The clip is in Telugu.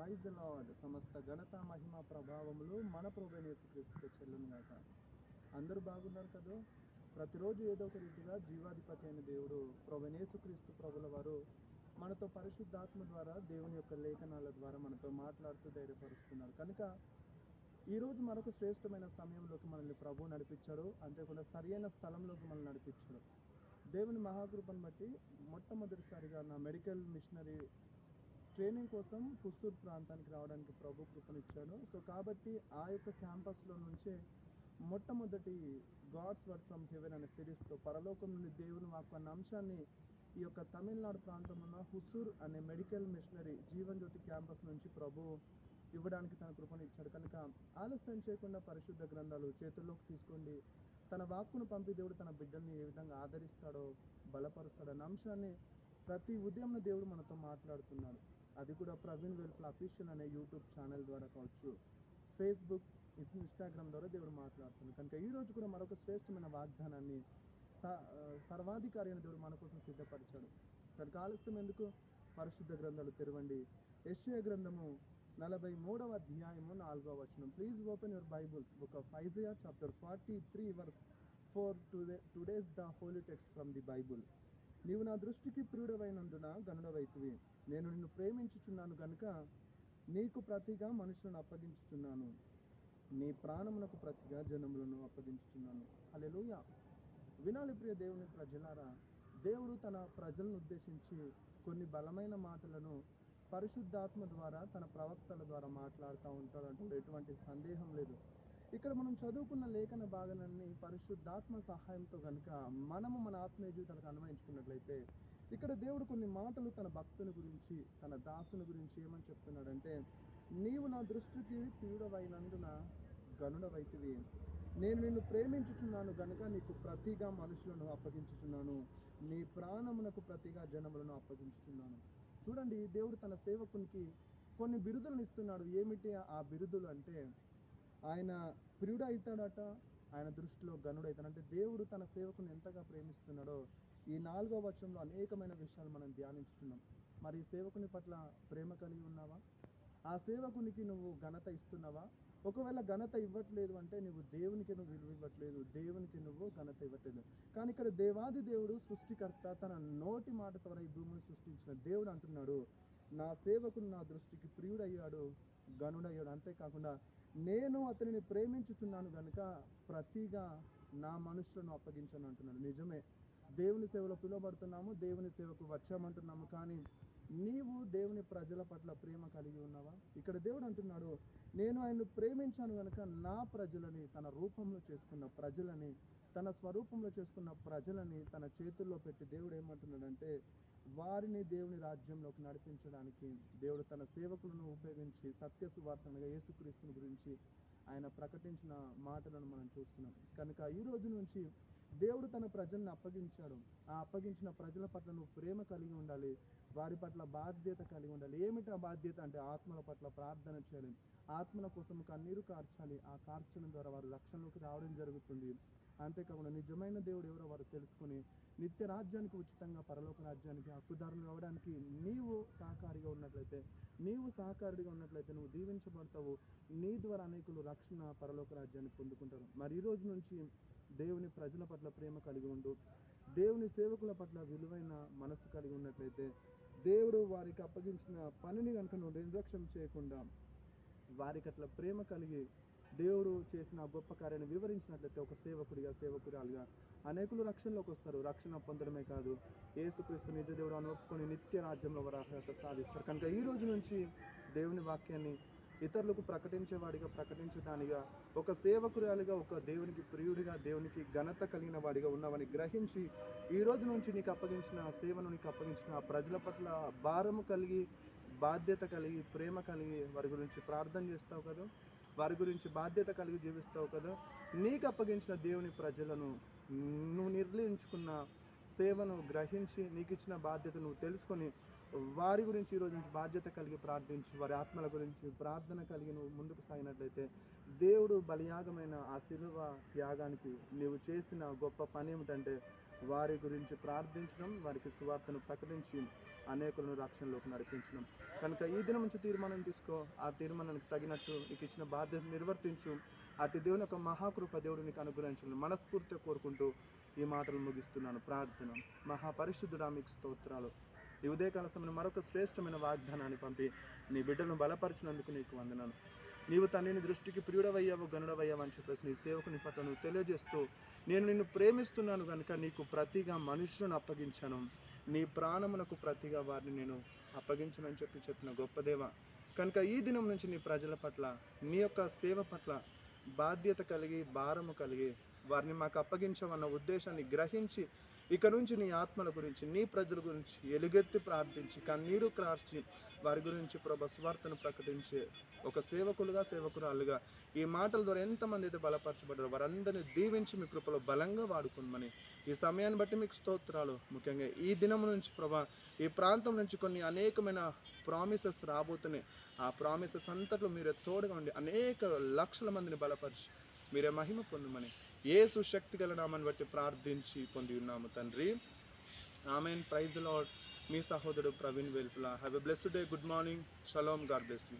ప్రైజ్ లార్డ్ సమస్త ఘనత మహిమ ప్రభావములు మన క్రీస్తుకి చెల్లును గాక అందరూ బాగున్నారు కదా? ప్రతిరోజు ఏదో ఒక రీతిగా జీవాధిపతి అయిన దేవుడు క్రీస్తు ప్రభుల వారు మనతో పరిశుద్ధాత్మ ద్వారా దేవుని యొక్క లేఖనాల ద్వారా మనతో మాట్లాడుతూ ధైర్యపరుస్తున్నారు. కనుక ఈరోజు మరొక శ్రేష్టమైన సమయంలోకి మనల్ని ప్రభు నడిపించాడు. అంతేకాకుండా సరియైన స్థలంలోకి మనల్ని నడిపించాడు. దేవుని మహాకృపను బట్టి మొట్టమొదటిసారిగా నా మెడికల్ మిషనరీ ట్రైనింగ్ కోసం పుస్తూర్ ప్రాంతానికి రావడానికి ప్రభు కృపనిచ్చాడు. సో కాబట్టి ఆ యొక్క క్యాంపస్లో నుంచే మొట్టమొదటి గాడ్స్ వర్డ్ ఫ్రమ్ హెవెన్ అనే సిరీస్తో పరలోకం నుండి దేవుని వాక్కు అన్న అంశాన్ని ఈ యొక్క తమిళనాడు ప్రాంతంలో ఉన్న హుసూర్ అనే medical missionary Jeevan Jyothi campus నుంచి ప్రభు ఇవ్వడానికి తన కృపను ఇచ్చాడు కనుక ఆలస్యం చేయకుండా పరిశుద్ధ గ్రంథాలు చేతుల్లోకి తీసుకోండి. తన వాక్కును పంపి దేవుడు తన బిడ్డల్ని ఏ విధంగా ఆదరిస్తాడో బలపరుస్తాడో అనే అంశాన్ని ప్రతి ఉదయం దేవుడు మనతో మాట్లాడుతున్నాడు. అది కూడా ప్రవీణ్ వెల్పుల అఫీషియల్ అనే యూట్యూబ్ ఛానల్ ద్వారా కావచ్చు. ఫేస్బుక్ ఇన్స్టాగ్రామ్ ద్వారా దేవుడు మాట్లాడుతున్నాడు. కనుక ఈ రోజు కూడా మరొక శ్రేష్టమైన వాగ్దానాన్ని సర్వాధికారి అయిన దేవుడు మన కోసం సిద్ధపరిచాడు. కనుక ఆలస్యం ఎందుకు? పరిశుద్ధ గ్రంథాలు తెరవండి. యెషయా గ్రంథము నలభై మూడవ అధ్యాయము నాలుగవ వచనం. Please open your Bibles book of Isaiah chapter forty three verse four today today's the holy text from the Bible నీవు నా దృష్టికి ప్రియుడవైనందున గనుడవైతివి నేను నిన్ను ప్రేమించుచున్నాను కనుక నీకు ప్రతిగా మనుషులను అప్పగించుచున్నాను. నీ ప్రాణమునకు ప్రతిగా జనములను అప్పగించుచున్నాను. అలెలుయ వినాలి ప్రియ దేవుని ప్రజలారా దేవుడు తన ప్రజలను ఉద్దేశించి కొన్ని బలమైన మాటలను పరిశుద్ధాత్మ ద్వారా తన ప్రవక్తల ద్వారా మాట్లాడుతూ ఉంటాడు అంటే ఎటువంటి సందేహం లేదు. ఇక్కడ మనం చదువుకున్న లేఖన భాగాలన్నీ పరిశుద్ధాత్మ సహాయంతో కనుక మనము మన ఆత్మీయ జీవితాలకు అన్వయించుకున్నట్లయితే ఇక్కడ దేవుడు కొన్ని మాటలు తన భక్తుని గురించి తన దాసుని గురించి ఏమని చెప్తున్నాడంటే నీవు నా దృష్టికి ప్రియుడవైనందున గనుడవైతివి నేను నిన్ను ప్రేమించుచున్నాను గనుక నీకు ప్రతిగా మనుషులను అప్పగించుచున్నాను. నీ ప్రాణమునకు ప్రతిగా జనములను అప్పగించుచున్నాను. చూడండి దేవుడు తన సేవకునికి కొన్ని బిరుదులను ఇస్తున్నాడు. ఏమిటి ఆ బిరుదులు అంటే ఆయన ప్రియుడు అవుతాడట ఆయన దృష్టిలో గనుడు అవుతాడు అంటే దేవుడు తన సేవకుని ఎంతగా ప్రేమిస్తున్నాడో ఈ నాలుగో వచనంలో అనేకమైన విషయాలు మనం ధ్యానించుతున్నాం మరి సేవకుని పట్ల ప్రేమ కలిగి ఉన్నావా? ఆ సేవకునికి నువ్వు ఘనత ఇస్తున్నావా? ఒకవేళ ఘనత ఇవ్వట్లేదు అంటే నువ్వు దేవునికి నువ్వు విలువ ఇవ్వట్లేదు. దేవునికి నువ్వు ఘనత ఇవ్వట్లేదు. కానీ ఇక్కడ దేవాది దేవుడు సృష్టికర్త తన నోటి మాట ద్వారా ఈ భూమిని సృష్టించిన దేవుడు అంటున్నాడు. నా సేవకుడు నా దృష్టికి ప్రియుడయ్యాడు గనుడయ్యాడు. అంతేకాకుండా నేను అతనిని ప్రేమించుచున్నాను కనుక ప్రతిగా నా మనుషులను అప్పగించను అంటున్నాడు. నిజమే. దేవుని సేవలో పిలువబడుతున్నాము దేవుని సేవకు వచ్చామంటున్నాము. కానీ నీవు దేవుని ప్రజల పట్ల ప్రేమ కలిగి ఉన్నావా? ఇక్కడ దేవుడు అంటున్నాడు నేను ఆయన్ను ప్రేమించాను కనుక నా ప్రజలని తన రూపంలో చేసుకున్న ప్రజలని తన స్వరూపంలో చేసుకున్న ప్రజలని తన చేతుల్లో పెట్టి దేవుడు ఏమంటున్నాడంటే వారిని దేవుని రాజ్యంలోకి నడిపించడానికి దేవుడు తన సేవకులను ఉపయోగించి సత్య సువార్తనగా యేసుక్రీస్తుని గురించి ఆయన ప్రకటించిన మాటలను మనం చూస్తున్నాం. కనుక ఈ రోజు నుంచి దేవుడు తన ప్రజల్ని అప్పగించాడు. ఆ అప్పగించిన ప్రజల పట్ల నువ్వు ప్రేమ కలిగి ఉండాలి. వారి పట్ల బాధ్యత కలిగి ఉండాలి. ఏమిటి ఆ బాధ్యత అంటే ఆత్మల పట్ల ప్రార్థన చేయాలి. ఆత్మల కోసం కన్నీరు కార్చాలి. ఆ కార్చడం ద్వారా వారు రక్షణలోకి రావడం జరుగుతుంది. అంతేకాకుండా నిజమైన దేవుడు ఎవరో వారు తెలుసుకుని నిత్య రాజ్యానికి ఉచితంగా పరలోక రాజ్యానికి హక్కుదారులు కావడానికి నీవు సహకారిగా ఉన్నట్లయితే నీవు సహకారిగా ఉన్నట్లయితే నువ్వు దీవించబడతావు. నీ ద్వారా అనేకులు రక్షణ పరలోక రాజ్యాన్ని పొందుకుంటారు. మరి ఈ రోజు నుంచి దేవుని ప్రజల పట్ల ప్రేమ కలిగి ఉండు. దేవుని సేవకుల పట్ల విలువైన మనసు కలిగి ఉన్నట్లయితే దేవుడు వారికి అప్పగించిన పనిని కనుక నువ్వు నిర్లక్ష్యం చేయకుండా వారికి అట్లా ప్రేమ కలిగి దేవుడు చేసిన గొప్ప కార్యాన్ని వివరించినట్లయితే ఒక సేవకుడిగా సేవకురాలుగా అనేకులు రక్షణలోకి వస్తారు. రక్షణ పొందడమే కాదు ఏసుక్రీస్తు నిజ దేవుడు అని ఒప్పుకొని నిత్య రాజ్యంలో వారు అర్హత సాధిస్తారు. కనుక ఈ రోజు నుంచి దేవుని వాక్యాన్ని ఇతరులకు ప్రకటించేవాడిగా ప్రకటించడానిగా ఒక సేవకురాలిగా ఒక దేవునికి ప్రియుడిగా దేవునికి ఘనత కలిగిన వాడిగా ఉన్నావని గ్రహించి ఈ రోజు నుంచి నీకు అప్పగించిన సేవను నీకు అప్పగించిన ప్రజల పట్ల భారము కలిగి బాధ్యత కలిగి ప్రేమ కలిగి వారి గురించి ప్రార్థన చేస్తావు కదా? వారి గురించి బాధ్యత కలిగి జీవిస్తావు కదా. నీకు అప్పగించిన దేవుని ప్రజలను నువ్వు నిర్ణయించుకున్న సేవను గ్రహించి నీకు ఇచ్చిన బాధ్యత నువ్వు తెలుసుకొని వారి గురించి ఈరోజు నుంచి బాధ్యత కలిగి ప్రార్థించి. వారి ఆత్మల గురించి ప్రార్థన కలిగి నువ్వు ముందుకు సాగినట్లయితే దేవుడు బలియాగమైన ఆ శిలువ త్యాగానికి నీవు చేసిన గొప్ప పని ఏమిటంటే వారి గురించి ప్రార్థించడం వారికి సువార్తను ప్రకటించి అనేకులను రక్షణలోకి నడిపించడం. కనుక ఈ దినం నుంచి తీర్మానం తీసుకో. ఆ తీర్మానానికి తగినట్టు నీకు ఇచ్చిన బాధ్యత నిర్వర్తించు. అటు దేవుని యొక్క మహాకృప దేవుడు నీకు అనుగ్రహించడం మనస్ఫూర్తిగా కోరుకుంటూ ఈ మాటలు ముగిస్తున్నాను. ప్రార్థన. మహాపరిశుద్ధుడా మీకు స్తోత్రాలు. ఈ ఉదయకాల సమయంలో మరొక శ్రేష్టమైన వాగ్దానాన్ని పంపి నీ బిడ్డలను బలపరిచినందుకు నీకు వందనాను నీవు తండ్రిని దృష్టికి ప్రియుడవయ్యావు గనుడవయ్యావు అని చెప్పేసి నీ సేవకుని పట్ల నువ్వు తెలియజేస్తూ నేను నిన్ను ప్రేమిస్తున్నాను కనుక నీకు ప్రతిగా మనుషులను అప్పగించాను. నీ ప్రాణమునకు ప్రతిగా వారిని నేను అప్పగించనని చెప్పి చెప్పిన గొప్పదేవ కనుక ఈ దినం నుంచి నీ ప్రజల పట్ల నీ యొక్క సేవ పట్ల బాధ్యత కలిగి భారము కలిగి వారిని మాకు అప్పగించమన్న ఉద్దేశాన్ని గ్రహించి ఇక నుంచి నీ ఆత్మల గురించి నీ ప్రజల గురించి ఎలుగెత్తి ప్రార్థించి కన్నీరు కార్చి వారి గురించి ప్రభ స్వార్థను ప్రకటించే ఒక సేవకులుగా సేవకురాలుగా ఈ మాటల ద్వారా ఎంతమంది అయితే బలపరచబడ్డారో వారందరినీ దీవించి మీ కృపలో బలంగా వాడుకోమని ఈ సమయాన్ని బట్టి మీకు స్తోత్రాలు. ముఖ్యంగా ఈ దినం నుంచి ప్రభా ఈ ప్రాంతం నుంచి కొన్ని అనేకమైన ప్రామిసెస్ రాబోతున్నాయి. ఆ ప్రామిసెస్ అంతట్లో మీరు తోడుగా ఉండి అనేక లక్షల మందిని బలపరిచి మీరే మహిమ పొందమని ఏ సుశక్తి గల నామని బట్టి ప్రార్థించి పొంది ఉన్నాము తండ్రి. ఆమెన్. ప్రైజ్ లాడ్ మీ సహోదరుడు Praveen Velpula. Have a blessed day good morning shalom God bless you